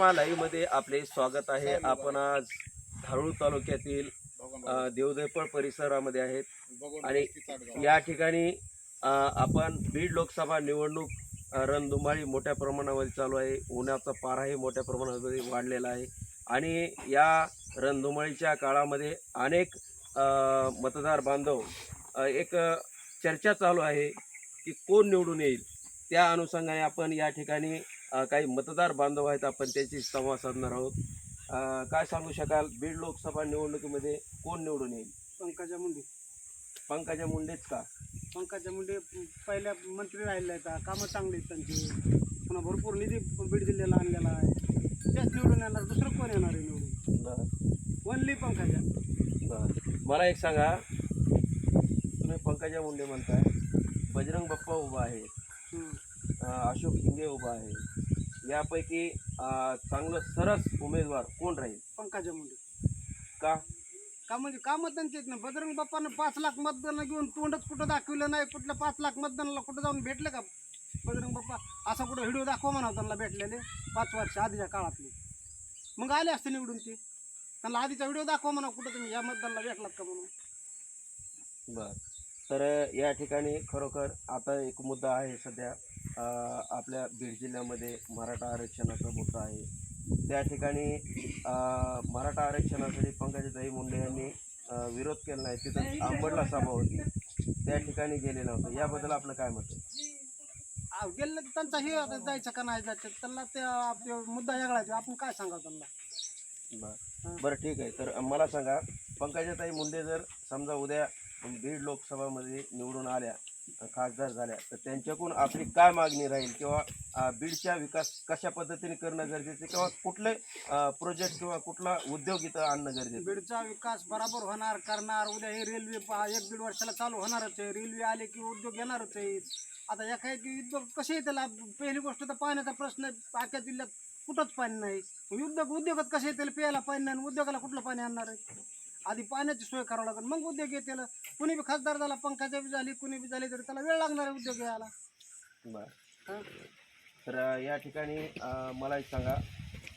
Panorama लाईव्हमध्ये आपले स्वागत आहे. आपण आज धारूळ तालुक्यातील देवदेपळ परिसरामध्ये आहेत. आणि या ठिकाणी आपण बीड लोकसभा निवडणूक रणधुमाळी मोठ्या प्रमाणामध्ये चालू आहे. उन्हाचा पाराही मोठ्या प्रमाणामध्ये वाढलेला आहे. आणि या रणधुमाळीच्या काळामध्ये अनेक मतदार बांधव एक चर्चा चालू आहे की कोण निवडून येईल. त्या अनुषंगाने आपण या ठिकाणी काही मतदार बांधव आहेत आपण त्यांची संवाद साधणार आहोत. काय सांगू शकाल? बीड लोकसभा निवडणुकीमध्ये कोण निवडून येईल? पंकजा मुंडे. पंकजा मुंडेच का? पंकजा मुंडे पहिल्या मंत्री राहिल्या आहेत. कामं चांगली आहेत त्यांची. पुन्हा भरपूर निधी बीड जिल्ह्याला आणलेला आहे. त्याच निवडून येणार दुसरं कोण येणार आहे निवडून? वनली पंकजा. बरं. मला एक सांगा. तुम्ही पंकजा मुंडे म्हणताय. बजरंग बाप्पा उभा आहे. अशोक हिंगे उभा आहे. यापैकी अ, चांगलं सरस उमेदवार कोण राहील? पंकजा मुंडे. का? का म्हणजे कामं त्यांची आहेत ना बजरंग बाप्पानं पाच लाख मतदान घेऊन तोंडच कुठं दाखविलं नाही? कुठल्या पाच लाख मतदानाला कुठं जाऊन भेटले का? बजरंग बाप्पा असा कुठं व्हिडिओ दाखवा म्हणा त्यांना भेटलेले पाच वर्ष आधीच्या काळातले. मग आले असते निवडून ते. त्यांना आधीचा व्हिडिओ दाखवा म्हणा कुठं तुम्ही या मतदानाला भेटलात का म्हणून. बर. तर या ठिकाणी खरोखर आता एक मुद्दा आहे सध्या. आपल्या बीड जिल्ह्यामध्ये मराठा आरक्षणाचा मुद्दा आहे. त्या ठिकाणी मराठा आरक्षणासाठी पंकजाताई मुंडे यांनी विरोध केला नाही तिथं आंबडला सभा होती. त्या ठिकाणी गेले नव्हते याबद्दल आपलं काय मत आहे? गेलं तर त्यांचा हे जायचं का नाही जायचं? त्यांना ते आपले मुद्दा वेगळा आहे. आपण काय सांगावं त्यांना? बरं. बरं ठीक आहे. तर मला सांगा पंकजाताई मुंडे जर समजा उद्या बीड लोकसभामध्ये निवडून आल्या खासदार झाल्या. तर त्यांच्याकडून आपली काय मागणी राहील किंवा बीडच्या विकास कशा पद्धतीने करणं गरजेचं किंवा कुठले प्रोजेक्ट किंवा कुठला उद्योग इथं आणणं गरजेचं आहे? बीडचा विकास बराबर होणार करणार. उद्या हे रेल्वे पहा, एक दीड वर्षाला चालू होणारच आहे. रेल्वे आले की उद्योग येणारच आहे. आता एका उद्योग कसे आहे त्याला? पहिली गोष्ट तर पाण्याचा प्रश्न आहे. आख्या जिल्ह्यात कुठंच पाणी नाही. उद्योग उद्योगात कसे आहे त्याला प्यायला पाणी नाही आणि उद्योगाला कुठलं पाणी आणणार आहे? आधी पाण्याची सोय करावं लागेल. मग उद्योग येतील. कुणी बी खासदार झाला पंकजा बी झाली कुणी बी झाली तरी त्याला वेळ लागणार आहे उद्योग यायला. बरं. हा? तर या ठिकाणी अं, मला एक सांगा.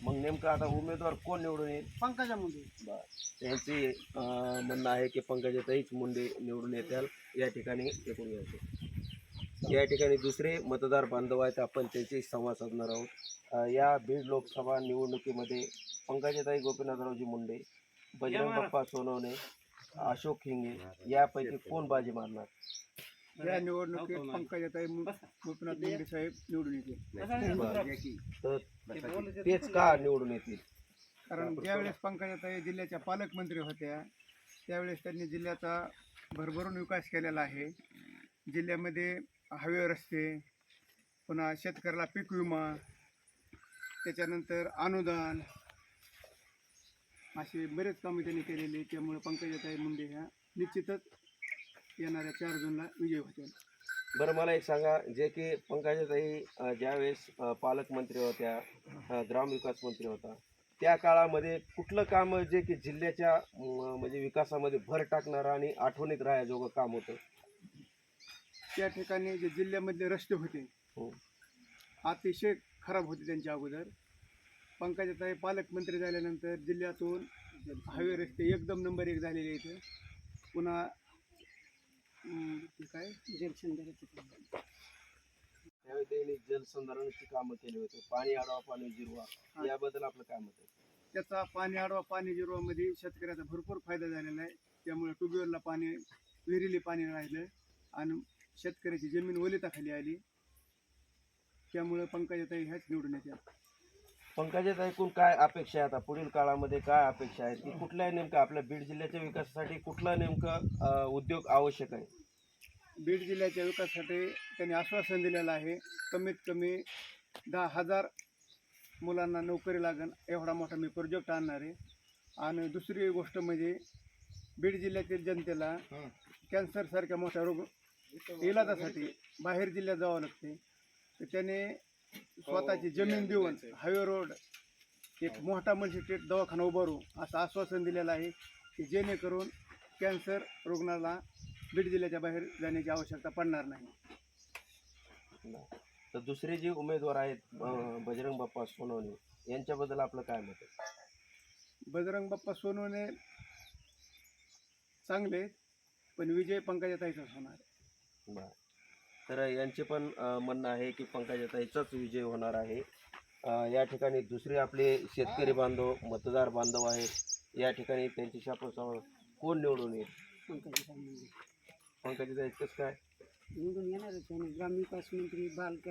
मग नेमकं आता उमेदवार कोण निवडून येईल? पंकजा मुंडे. बरं. त्यांची म्हणणं आहे की पंकजाताईच मुंडे निवडून येत्याल या ठिकाणी एकूण घ्यायचे या ठिकाणी दुसरे मतदार बांधव आहेत. आपण त्यांचे संवाद साधणार आहोत. अं, या बीड लोकसभा निवडणुकीमध्ये पंकजाताई गोपीनाथरावजी मुंडे बजरंग बाप्पा सोनवणे अशोक हिंगे यापैकी कोण बाजी मारणार? या निवडणुकीत पंकजाताई गोपीनाथ मुंडे साहेब निवडून येतील. तेच का निवडून येतील? कारण ज्यावेळेस पंकजाताई जिल्ह्याच्या पालकमंत्री होत्या त्यावेळेस त्यांनी जिल्ह्याचा भरभरून विकास केलेला आहे. जिल्ह्यामध्ये हायवे रस्ते पुन्हा शेतकऱ्याला पीक विमा त्याच्यानंतर अनुदान असे बरेच कामं त्यांनी केलेली. त्यामुळे पंकजाताई मुंडे ह्या निश्चितच येणाऱ्या चार जूनला विजय होतील बरं मला एक सांगा जे की पंकजाताई ज्यावेळेस पालकमंत्री होत्या ग्रामविकास मंत्री होता त्या काळामध्ये कुठलं काम जे की जिल्ह्याच्या म्हणजे विकासामध्ये भर टाकणारं आणि आठवणीत राहायजोगं काम होतं त्या ठिकाणी जे जिल्ह्यामधले रस्ते होते हो. अतिशय खराब होते त्यांच्या अगोदर पंकजाताई पालकमंत्री झाल्यानंतर जिल्ह्यातून हायवे रस्ते एकदम नंबर एक झालेले इथे पुन्हा काय? त्यावेळी त्यांनी जलसंधारणाची कामं केली होती. पाणी आडवा पाणी जिरवा. याबद्दल आपलं काय मत आहे? त्याचा पाणी आडवा पाणी जिरवामध्ये शेतकऱ्याचा भरपूर फायदा झालेला आहे. त्यामुळे ट्यूबवेलला पाणी विहिरीला पाणी राहिलं आणि शेतकऱ्याची जमीन ओलिताखाली आली. त्यामुळे पंकजाताई ह्याच निवडून येत्या पंकजाताईकडून काय अपेक्षा आहे आता? पुढील काळामध्ये काय अपेक्षा आहे? की कुठल्या नेमकं आपल्या बीड जिल्ह्याच्या विकासासाठी कुठला नेमकं उद्योग आवश्यक आहे? बीड जिल्ह्याच्या विकासासाठी त्यांनी आश्वासन दिलेलं आहे. कमीत कमी दहा हजार मुलांना नोकरी लागेल एवढा मोठा मी प्रोजेक्ट आणणार आहे. आणि दुसरी गोष्ट म्हणजे बीड जिल्ह्यातील जनतेला कॅन्सरसारख्या मोठ्या रोग इलाजासाठी बाहेर जिल्ह्यात जावं लागते. तर त्याने स्वतःची जमीन देऊन हायवे रोड एक मोठा म्हणजे दवाखाना उभारू असं आश्वासन दिलेलं आहे की जेणेकरून कॅन्सर रुग्णाला बीड जिल्ह्याच्या बाहेर जाण्याची आवश्यकता पडणार नाही. तर दुसरे जे उमेदवार आहेत बजरंग बाप्पा सोनवणे यांच्याबद्दल आपलं काय मत आहे? बजरंग बाप्पा सोनवणे चांगले पण विजय पंकजाताईचाच होणार. बरं. तर यांचे पण म्हणणं आहे की पंकजाताईचाच विजय होणार आहे. अं, या ठिकाणी दुसरे आपले शेतकरी बांधव मतदार बांधव आहेत. या ठिकाणी त्यांच्याशी आपण कोण निवडून येईल? पंकजाताई कसं काय? निवडून येणारच त्याने. ग्रामविकास मंत्री बाल क-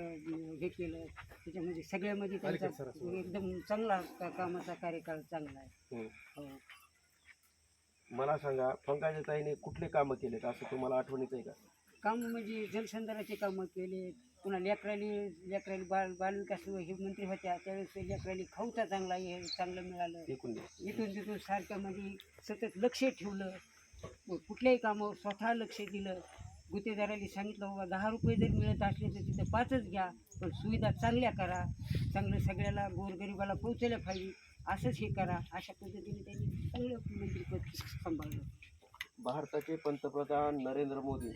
हे केलं. त्याच्यामध्ये सगळ्यामध्ये त्यांचा एकदम चांगला का- कामाचा कार्यकाळ चांगला आहे. हो. मला सांगा पंकजाताईने कुठले कामं केलेत? असं तुम्हाला आठवणीत आहे का? कामं म्हणजे जलसंधाराचे कामं केले. पुन्हा लेकराली लेकराली बाल बालविकास हे मंत्री होत्या त्यावेळेस लेकराली खाऊचा चांगला हे चांगलं मिळालं. इथून तिथून सारख्यामध्ये सतत लक्ष ठेवलं. कुठल्याही कामावर स्वतः लक्ष दिलं. गुत्तेदाराला सांगितलं बाबा दहा रुपये जर मिळत असले तर तिथं पाचच घ्या पण सुविधा चांगल्या करा. चांगलं सगळ्याला गोरगरिबाला पोहोचल्या पाहिजे. असंच हे करा. अशा पद्धतीने त्यांनी चांगलं मंत्रिपद सांभाळलं. भारताचे पंतप्रधान नरेंद्र मोदी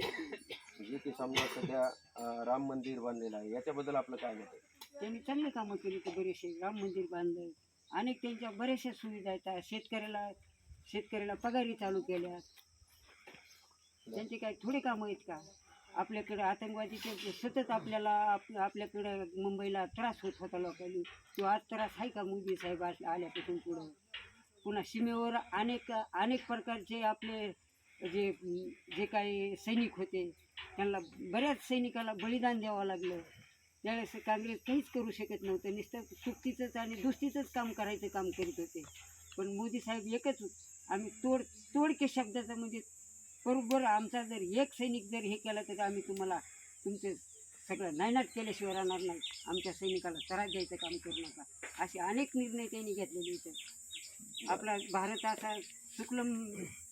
जे की समजा सध्या अं, राम मंदिर बांधलेलं आहे. याच्याबद्दल आपलं काय मत आहे? त्यांनी चांगले कामं केली ते बरेचसे. राम मंदिर बांधलं. अनेक त्यांच्या बऱ्याचशा सुविधा आहेत. शेतकऱ्याला शेतकऱ्याला पगारी चालू केल्या. त्यांचे काय थोडे कामं आहेत का? आपल्याकडे आतंकवादीचे जे सतत आपल्याला आप आपल्याकडे मुंबईला त्रास होत होता लोकांनी. तो आज त्रास आहे का मोदी साहेब आज आल्यापासून पुढं? पुन्हा सीमेवर अनेक अनेक प्रकारचे आपले जे जे काही सैनिक होते त्यांना बऱ्याच सैनिकाला बलिदान द्यावं लागलं. त्यावेळेस काँग्रेस काहीच करू शकत नव्हतं. नुसतं सुट्टीचंच आणि दुस्तीचंच काम करायचं काम करीत होते. पण मोदी साहेब एकच आम्ही तोड तोडके शब्दाचं म्हणजे बरोबर आमचा जर एक सैनिक जर हे केला तर आम्ही तुम्हाला तुमचे सगळं नायनाट केल्याशिवाय राहणार नाही. आमच्या सैनिकाला त्रास द्यायचं काम करू नका. असे अनेक निर्णय त्यांनी घेतलेले इथं आपला भारत असा शुक्लम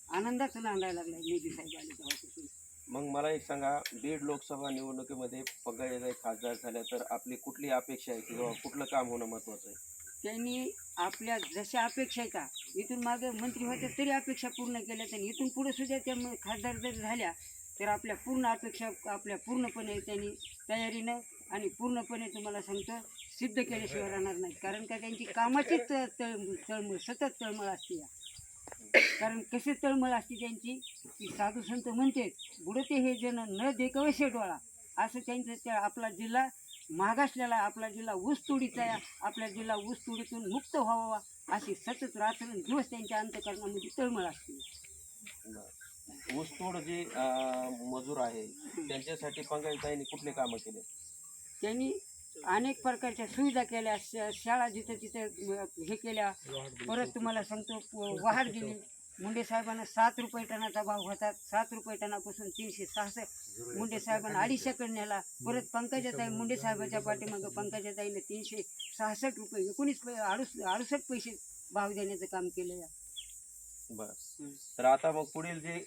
आनंदाच नांदायला लागला मोदी साहेब आले तेव्हापासून. मग मला एक सांगा बीड लोकसभा निवडणुकीमध्ये पंकजाताई खासदार झाल्या तर आपली कुठली अपेक्षा आहे किंवा कुठलं काम होणं महत्त्वाचं आहे? त्यांनी आपल्या जशा अपेक्षा आहेत का इथून मागे मंत्री होत्या तरी अपेक्षा पूर्ण केल्या त्यांनी इथून पुढे सुद्धा त्या म- खासदार जर झाल्या तर आपल्या पूर्ण अपेक्षा आपल्या पूर्णपणे त्यांनी तयारीनं आणि पूर्णपणे तुम्हाला सांगतो सिद्ध केल्याशिवाय राहणार नाही कारण का त्यांची कामाचीच त- तळ तळमळ सतत तळमळ असते या. कारण कशी तळमळ असते त्यांची की साधू संत म्हणते बुडते हे जन न देखवशे डोळा. असं त्यांचं त्या आपला जिल्हा मागासलेला आपला जिल्हा ऊसतोडीचा आहे आपला जिल्हा ऊसतोडीतून मुक्त व्हावा अशी सतत रात्रंदिवस त्यांच्या अंतकरणामध्ये तळमळ असते. ऊसतोड जे मजूर आहे त्यांच्यासाठी पंकजाताईंनी कुठले कामं केले? त्यांनी अनेक प्रकारच्या सुविधा केल्या श- शाळा जिथं तिथं हे केल्या. परत तुम्हाला सांगतो वाढ दिली. मुंडे साहेबांना सात रुपये टनाचा भाव होता. सात रुपये टनापासून तीनशे सहासष्ट. मुंडे साहेबांना अडीचशेकडे नेला परत पंकजाताई मुंडे साहेबाच्या पाठीमागं पंकजाताईने तीनशे सहासष्ट रुपये एकोणीस पै अडुस अडुसष्ट पैसे भाव देण्याचं काम केलं या बस तर आता मग पुढील जे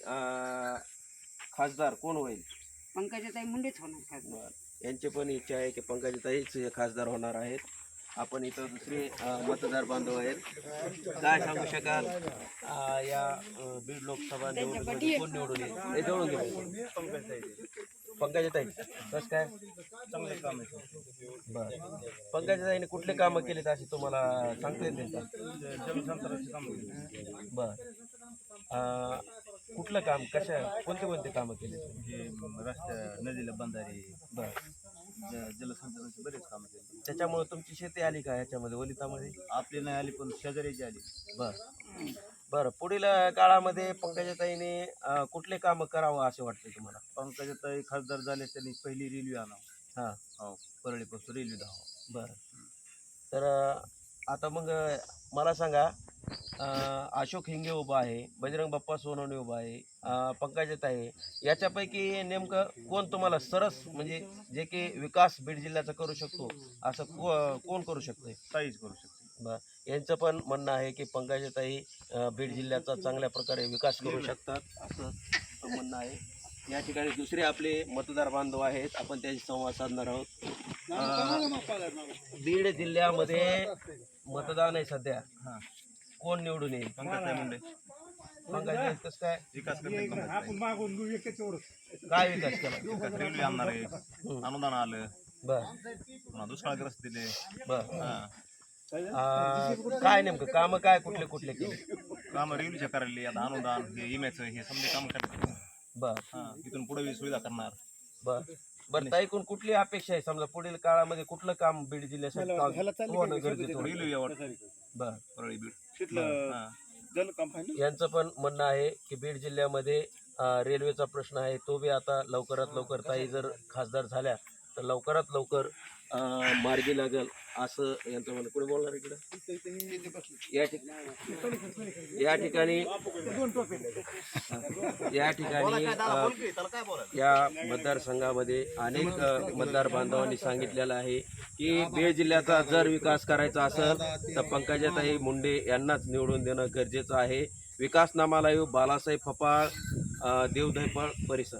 खासदार कोण होईल? पंकजाताई मुंडेच होणार खासदार. यांची पण इच्छा आहे की पंकजाताईच खासदार होणार आहेत. आपण इथं दुसरे मतदार बांधव आहेत. काय सांगू शकाल? या बीड लोकसभा निवडणुकीमध्ये कोण निवडून येईल? हे जवळून घे पंकजाताई कसं काय? चांगले काम आहे बरं पंकजाताईने कुठले कामं केलेत असे तुम्हाला सांगता येतील का? काम. बर कुठलं काम कशा कोणते कोणते कामं केले रस्त्या नदीला बंधारे. बर. ज- जलसंधारणाचे बरेच काम केले. त्याच्यामुळे तुमची शेती आली का ह्याच्यामध्ये वलितामध्ये? आपली नाही आली पण शेजारीची आली. बर. बरं पुढील काळामध्ये पंकजाताईने अं, कुठले कामं करावं असे वाटते तुम्हाला? पंकजाताई खासदार झाले त्यांनी पहिली रेल्वे आणावं. हां. हो परळीपासून रेल्वे धावावं. बरं. तर अं, आता मग मला सांगा अशोक हिंगे उभा आहे बजरंग बाप्पा सोनवणे उभा आहे अं, पंकजाताई आहे. याच्यापैकी नेमकं कोण तुम्हाला सरस म्हणजे जे की विकास बीड जिल्ह्याचा करू शकतो असं को कोण करू शकतंय? ताईच करू शकते. बर. यांचं पण म्हणणं आहे की पंकजाताई बीड जिल्ह्याचा चांगल्या प्रकारे विकास करू शकतात. असं म्हणणं आहे. या ठिकाणी दुसरे आपले मतदार बांधव आहेत आपण त्यांशी संवाद साधणार आहोत. बीड जिल्ह्यामध्ये मतदान आहे सध्या. हां. कोण निवडून येईल? पंकजाताई मुंडे. पंकजाताई कसं काय? विकास पंकजाताई. काय विकास केला? विकास रेल्वे आणणार आहे. अनुदान आलं. बर. पुन्हा दुष्काळग्रस्त दिले. बर. हां. काय नेमकं? काम काय कुठले कुठले केले? काम रेल्वेच्या करायला आता अनुदान हे इम्याचं हे समजे काम करतात. बर. हा इथून पुढे सुविधा करणार. बर. बर ताईकून कुठली अपेक्षा आहे? समजा पुढील काळामध्ये कुठलं काम बीड जिल्ह्यासाठी होणं गरजेचं होतं? बर. यांचं पण म्हणणं आहे की बीड जिल्ह्यामध्ये अं, रेल्वेचा प्रश्न आहे. तो बी आता लवकरात लवकर ताई जर खासदार झाल्या तर लवकरात लवकर अं, मार्गी लागेल असं यांचं म्हणणं. कुठे बोलणार इकडे? या ठिकाणी या ठिकाणी या ठिकाणी या मतदारसंघामध्ये अनेक मतदार बांधवांनी सांगितलेलं आहे की बीड जिल्ह्याचा जर विकास करायचा असेल तर पंकजाताई मुंडे यांनाच निवडून देणं गरजेचं आहे. विकासनामाला येऊ बालासाहेब फपाळ देवधैपळ परिसर.